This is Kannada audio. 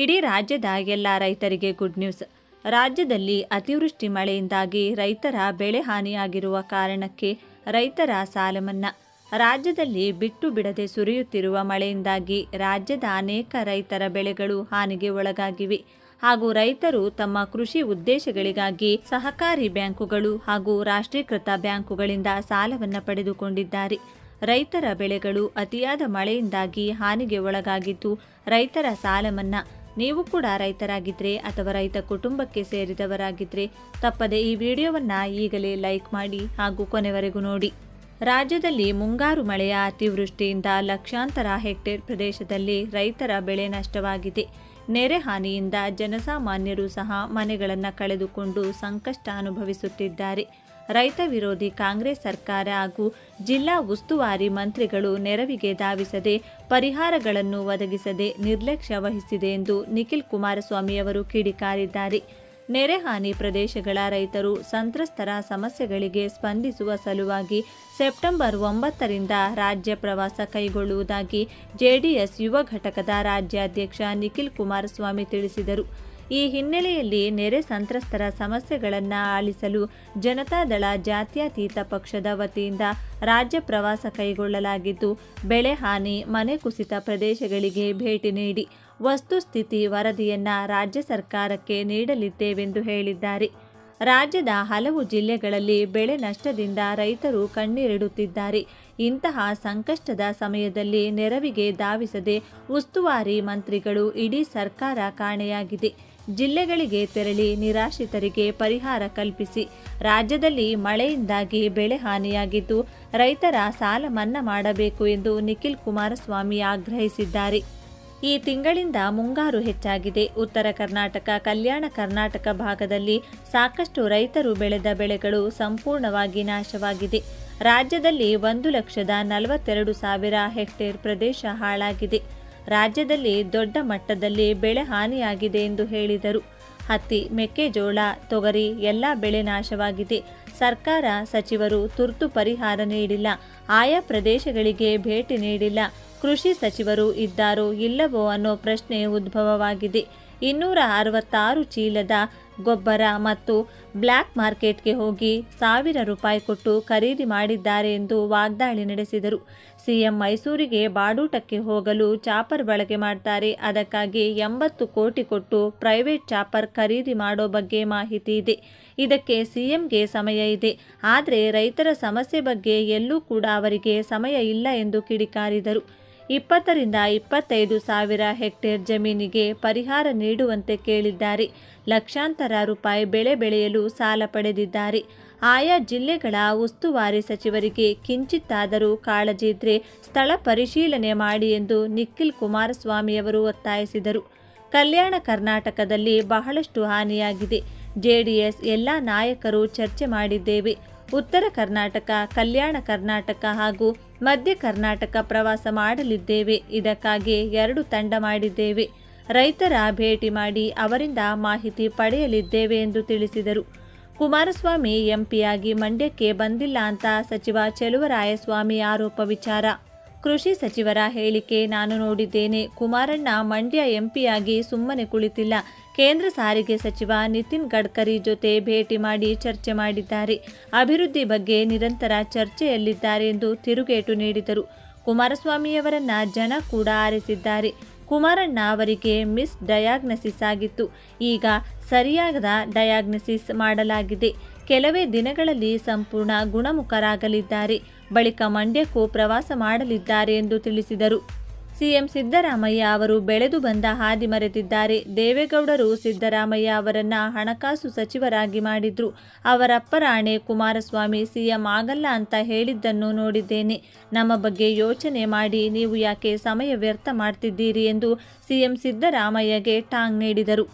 ಇಡೀ ರಾಜ್ಯದ ಎಲ್ಲ ರೈತರಿಗೆ ಗುಡ್ ನ್ಯೂಸ್ ರಾಜ್ಯದಲ್ಲಿ ಅತಿವೃಷ್ಟಿ ಮಳೆಯಿಂದಾಗಿ ರೈತರ ಬೆಳೆ ಹಾನಿಯಾಗಿರುವ ಕಾರಣಕ್ಕೆ ರೈತರ ಸಾಲ ಮನ್ನಾ ರಾಜ್ಯದಲ್ಲಿ ಬಿಟ್ಟು ಬಿಡದೆ ಸುರಿಯುತ್ತಿರುವ ಮಳೆಯಿಂದಾಗಿ ರಾಜ್ಯದ ಅನೇಕ ರೈತರ ಬೆಳೆಗಳು ಹಾನಿಗೆ ಒಳಗಾಗಿವೆ. ಹಾಗೂ ರೈತರು ತಮ್ಮ ಕೃಷಿ ಉದ್ದೇಶಗಳಿಗಾಗಿ ಸಹಕಾರಿ ಬ್ಯಾಂಕುಗಳು ಹಾಗೂ ರಾಷ್ಟ್ರೀಕೃತ ಬ್ಯಾಂಕುಗಳಿಂದ ಸಾಲವನ್ನು ಪಡೆದುಕೊಂಡಿದ್ದಾರೆ. ರೈತರ ಬೆಳೆಗಳು ಅತಿಯಾದ ಮಳೆಯಿಂದಾಗಿ ಹಾನಿಗೆ ಒಳಗಾಗಿದ್ದು ರೈತರ ಸಾಲ ಮನ್ನಾ ನೀವು ಕೂಡ ರೈತರಾಗಿದ್ದರೆ ಅಥವಾ ರೈತ ಕುಟುಂಬಕ್ಕೆ ಸೇರಿದವರಾಗಿದ್ದರೆ ತಪ್ಪದೆ ಈ ವಿಡಿಯೋವನ್ನು ಈಗಲೇ ಲೈಕ್ ಮಾಡಿ ಹಾಗೂ ಕೊನೆವರೆಗೂ ನೋಡಿ. ರಾಜ್ಯದಲ್ಲಿ ಮುಂಗಾರು ಮಳೆಯ ಅತಿವೃಷ್ಟಿಯಿಂದ ಲಕ್ಷಾಂತರ ಹೆಕ್ಟೇರ್ ಪ್ರದೇಶದಲ್ಲಿ ರೈತರ ಬೆಳೆ ನಷ್ಟವಾಗಿದೆ. ನೆರೆ ಹಾನಿಯಿಂದ ಜನಸಾಮಾನ್ಯರು ಸಹ ಮನೆಗಳನ್ನು ಕಳೆದುಕೊಂಡು ಸಂಕಷ್ಟ ಅನುಭವಿಸುತ್ತಿದ್ದಾರೆ. ರೈತ ವಿರೋಧಿ ಕಾಂಗ್ರೆಸ್ ಸರ್ಕಾರ ಹಾಗೂ ಜಿಲ್ಲಾ ಉಸ್ತುವಾರಿ ಮಂತ್ರಿಗಳು ನೆರವಿಗೆ ಧಾವಿಸದೆ ಪರಿಹಾರಗಳನ್ನು ಒದಗಿಸದೆ ನಿರ್ಲಕ್ಷ್ಯ ವಹಿಸಿದೆ ಎಂದು ನಿಖಿಲ್ ಕುಮಾರಸ್ವಾಮಿ ಅವರು ಕಿಡಿಕಾರಿದ್ದಾರೆ. ನೆರೆ ಹಾನಿ ಪ್ರದೇಶಗಳ ರೈತರು ಸಂತ್ರಸ್ತರ ಸಮಸ್ಯೆಗಳಿಗೆ ಸ್ಪಂದಿಸುವ ಸಲುವಾಗಿ ಸೆಪ್ಟೆಂಬರ್ ಒಂಬತ್ತರಿಂದ ರಾಜ್ಯ ಪ್ರವಾಸ ಕೈಗೊಳ್ಳುವುದಾಗಿ ಜೆಡಿಎಸ್ ಯುವ ಘಟಕದ ರಾಜ್ಯಾಧ್ಯಕ್ಷ ನಿಖಿಲ್ ಕುಮಾರಸ್ವಾಮಿ ತಿಳಿಸಿದರು. ಈ ಹಿನ್ನೆಲೆಯಲ್ಲಿ ನೆರೆ ಸಂತ್ರಸ್ತರ ಸಮಸ್ಯೆಗಳನ್ನು ಆಲಿಸಲು ಜನತಾದಳ ಜಾತ್ಯತೀತ ಪಕ್ಷದ ವತಿಯಿಂದ ರಾಜ್ಯ ಪ್ರವಾಸ ಕೈಗೊಳ್ಳಲಾಗಿದ್ದು, ಬೆಳೆ ಹಾನಿ, ಮನೆ ಕುಸಿತ ಪ್ರದೇಶಗಳಿಗೆ ಭೇಟಿ ನೀಡಿ ವಸ್ತುಸ್ಥಿತಿ ವರದಿಯನ್ನು ರಾಜ್ಯ ಸರ್ಕಾರಕ್ಕೆ ನೀಡಲಿದ್ದೇವೆಂದು ಹೇಳಿದ್ದಾರೆ. ರಾಜ್ಯದ ಹಲವು ಜಿಲ್ಲೆಗಳಲ್ಲಿ ಬೆಳೆ ನಷ್ಟದಿಂದ ರೈತರು ಕಣ್ಣೀರಿಡುತ್ತಿದ್ದಾರೆ. ಇಂತಹ ಸಂಕಷ್ಟದ ಸಮಯದಲ್ಲಿ ನೆರವಿಗೆ ಧಾವಿಸದೆ ಉಸ್ತುವಾರಿ ಮಂತ್ರಿಗಳು ಇಡೀ ಸರ್ಕಾರ ಕಾಣೆಯಾಗಿದೆ. ಜಿಲ್ಲೆಗಳಿಗೆ ತೆರಳಿ ನಿರಾಶ್ರಿತರಿಗೆ ಪರಿಹಾರ ಕಲ್ಪಿಸಿ. ರಾಜ್ಯದಲ್ಲಿ ಮಳೆಯಿಂದಾಗಿ ಬೆಳೆ ಹಾನಿಯಾಗಿದ್ದು, ರೈತರ ಸಾಲ ಮನ್ನಾ ಮಾಡಬೇಕು ಎಂದು ನಿಖಿಲ್ ಕುಮಾರಸ್ವಾಮಿ ಆಗ್ರಹಿಸಿದ್ದಾರೆ. ಈ ತಿಂಗಳಿಂದ ಮುಂಗಾರು ಹೆಚ್ಚಾಗಿದೆ. ಉತ್ತರ ಕರ್ನಾಟಕ, ಕಲ್ಯಾಣ ಕರ್ನಾಟಕ ಭಾಗದಲ್ಲಿ ಸಾಕಷ್ಟು ರೈತರು ಬೆಳೆದ ಬೆಳೆಗಳು ಸಂಪೂರ್ಣವಾಗಿ ನಾಶವಾಗಿದೆ. ರಾಜ್ಯದಲ್ಲಿ ಒಂದು ಲಕ್ಷದ ನಲವತ್ತೆರಡು ಸಾವಿರ ಹೆಕ್ಟೇರ್ ಪ್ರದೇಶ ಹಾಳಾಗಿದೆ. ರಾಜ್ಯದಲ್ಲಿ ದೊಡ್ಡ ಮಟ್ಟದಲ್ಲಿ ಬೆಳೆ ಹಾನಿಯಾಗಿದೆ ಎಂದು ಹೇಳಿದರು. ಹತ್ತಿ, ಮೆಕ್ಕೆಜೋಳ, ತೊಗರಿ ಎಲ್ಲ ಬೆಳೆ ನಾಶವಾಗಿದೆ. ಸರ್ಕಾರ, ಸಚಿವರು ತುರ್ತು ಪರಿಹಾರ ನೀಡಿಲ್ಲ. ಆಯಾ ಪ್ರದೇಶಗಳಿಗೆ ಭೇಟಿ ನೀಡಿಲ್ಲ. ಕೃಷಿ ಸಚಿವರು ಇದ್ದಾರೋ ಇಲ್ಲವೋ ಅನ್ನೋ ಪ್ರಶ್ನೆ ಉದ್ಭವವಾಗಿದೆ. ಇನ್ನೂರ ಅರವತ್ತಾರು ಚೀಲದ ಗೊಬ್ಬರ ಮತ್ತು ಬ್ಲ್ಯಾಕ್ ಮಾರ್ಕೆಟ್ಗೆ ಹೋಗಿ ಸಾವಿರ ರೂಪಾಯಿ ಕೊಟ್ಟು ಖರೀದಿ ಮಾಡಿದ್ದಾರೆ ಎಂದು ವಾಗ್ದಾಳಿ ನಡೆಸಿದರು. ಸಿಎಂ ಮೈಸೂರಿಗೆ ಬಾಡೂಟಕ್ಕೆ ಹೋಗಲು ಚಾಪರ್ ಬಳಕೆ ಮಾಡ್ತಾರೆ. ಅದಕ್ಕಾಗಿ ಎಂಬತ್ತು ಕೋಟಿ ಕೊಟ್ಟು ಪ್ರೈವೇಟ್ ಚಾಪರ್ ಖರೀದಿ ಮಾಡೋ ಬಗ್ಗೆ ಮಾಹಿತಿ ಇದೆ. ಇದಕ್ಕೆ ಸಿಎಂಗೆ ಸಮಯ ಇದೆ. ಆದರೆ ರೈತರ ಸಮಸ್ಯೆ ಬಗ್ಗೆ ಎಲ್ಲೂ ಕೂಡ ಅವರಿಗೆ ಸಮಯ ಇಲ್ಲ ಎಂದು ಕಿಡಿಕಾರಿದರು. ಇಪ್ಪತ್ತರಿಂದ ಇಪ್ಪತ್ತೈದು ಸಾವಿರ ಹೆಕ್ಟೇರ್ ಜಮೀನಿಗೆ ಪರಿಹಾರ ನೀಡುವಂತೆ ಕೇಳಿದ್ದಾರೆ. ಲಕ್ಷಾಂತರ ರೂಪಾಯಿ ಬೆಳೆ ಬೆಳೆಯಲು ಸಾಲ ಪಡೆದಿದ್ದಾರೆ. ಆಯಾ ಜಿಲ್ಲೆಗಳ ಉಸ್ತುವಾರಿ ಸಚಿವರಿಗೆ ಕಿಂಚಿತ್ತಾದರೂ ಕಾಳಜಿ ಇದ್ರೆ ಸ್ಥಳ ಪರಿಶೀಲನೆ ಮಾಡಿ ಎಂದು ನಿಖಿಲ್ ಕುಮಾರಸ್ವಾಮಿಯವರು ಒತ್ತಾಯಿಸಿದರು. ಕಲ್ಯಾಣ ಕರ್ನಾಟಕದಲ್ಲಿ ಬಹಳಷ್ಟು ಹಾನಿಯಾಗಿದೆ. ಜೆಡಿಎಸ್ ಎಲ್ಲ ನಾಯಕರು ಚರ್ಚೆ ಮಾಡಿದ್ದೇವೆ. ಉತ್ತರ ಕರ್ನಾಟಕ, ಕಲ್ಯಾಣ ಕರ್ನಾಟಕ ಹಾಗೂ ಮಧ್ಯ ಕರ್ನಾಟಕ ಪ್ರವಾಸ ಮಾಡಲಿದ್ದೇವೆ. ಇದಕ್ಕಾಗಿ ಎರಡು ತಂಡ ಮಾಡಿದ್ದೇವೆ. ರೈತರ ಭೇಟಿ ಮಾಡಿ ಅವರಿಂದ ಮಾಹಿತಿ ಪಡೆಯಲಿದ್ದೇವೆ ಎಂದು ತಿಳಿಸಿದರು. ಕುಮಾರಸ್ವಾಮಿ ಎಂಪಿಯಾಗಿ ಮಂಡ್ಯಕ್ಕೆ ಬಂದಿಲ್ಲ ಅಂತ ಸಚಿವ ಚೆಲುವರಾಯಸ್ವಾಮಿ ಆರೋಪ ವಿಚಾರ. ಕೃಷಿ ಸಚಿವರ ಹೇಳಿಕೆ ನಾನು ನೋಡಿದ್ದೇನೆ. ಕುಮಾರಣ್ಣ ಮಂಡ್ಯ ಎಂಪಿಯಾಗಿ ಸುಮ್ಮನೆ ಕುಳಿತಿಲ್ಲ. ಕೇಂದ್ರ ಸಾರಿಗೆ ಸಚಿವ ನಿತಿನ್ ಗಡ್ಕರಿ ಜೊತೆ ಭೇಟಿ ಮಾಡಿ ಚರ್ಚೆ ಮಾಡಿದ್ದಾರೆ. ಅಭಿವೃದ್ಧಿ ಬಗ್ಗೆ ನಿರಂತರ ಚರ್ಚೆಯಲ್ಲಿದ್ದಾರೆ ಎಂದು ತಿರುಗೇಟು ನೀಡಿದರು. ಕುಮಾರಸ್ವಾಮಿಯವರನ್ನ ಜನ ಕೂಡ ಆರಿಸಿದ್ದಾರೆ. ಕುಮಾರಣ್ಣ ಅವರಿಗೆ ಮಿಸ್ ಡಯಾಗ್ನಸಿಸ್ ಆಗಿತ್ತು. ಈಗ ಸರಿಯಾದ ಡಯಾಗ್ನಸಿಸ್ ಮಾಡಲಾಗಿದೆ. ಕೆಲವೇ ದಿನಗಳಲ್ಲಿ ಸಂಪೂರ್ಣ ಗುಣಮುಖರಾಗಲಿದ್ದಾರೆ. ಬಳಿಕ ಮಂಡ್ಯಕ್ಕೂ ಪ್ರವಾಸ ಮಾಡಲಿದ್ದಾರೆ ಎಂದು ತಿಳಿಸಿದರು. ಸಿಎಂ ಸಿದ್ದರಾಮಯ್ಯ ಅವರು ಬೆಳೆದು ಬಂದ ಹಾದಿ ಮರೆತಿದ್ದಾರೆ. ದೇವೇಗೌಡರು ಸಿದ್ದರಾಮಯ್ಯ ಅವರನ್ನ ಹಣಕಾಸು ಸಚಿವರಾಗಿ ಮಾಡಿದ್ರು. ಅವರಪ್ಪರ ಆಣೆ ಕುಮಾರಸ್ವಾಮಿ ಸಿಎಂ ಆಗಲ್ಲ ಅಂತ ಹೇಳಿದ್ದನ್ನು ನೋಡಿದ್ದೇನೆ. ನಮ್ಮ ಬಗ್ಗೆ ಯೋಚನೆ ಮಾಡಿ ನೀವು ಯಾಕೆ ಸಮಯ ವ್ಯರ್ಥ ಮಾಡ್ತಿದ್ದೀರಿ ಎಂದು ಸಿಎಂ ಸಿದ್ದರಾಮಯ್ಯಗೆ ಟಾಂಗ್ ನೀಡಿದರು.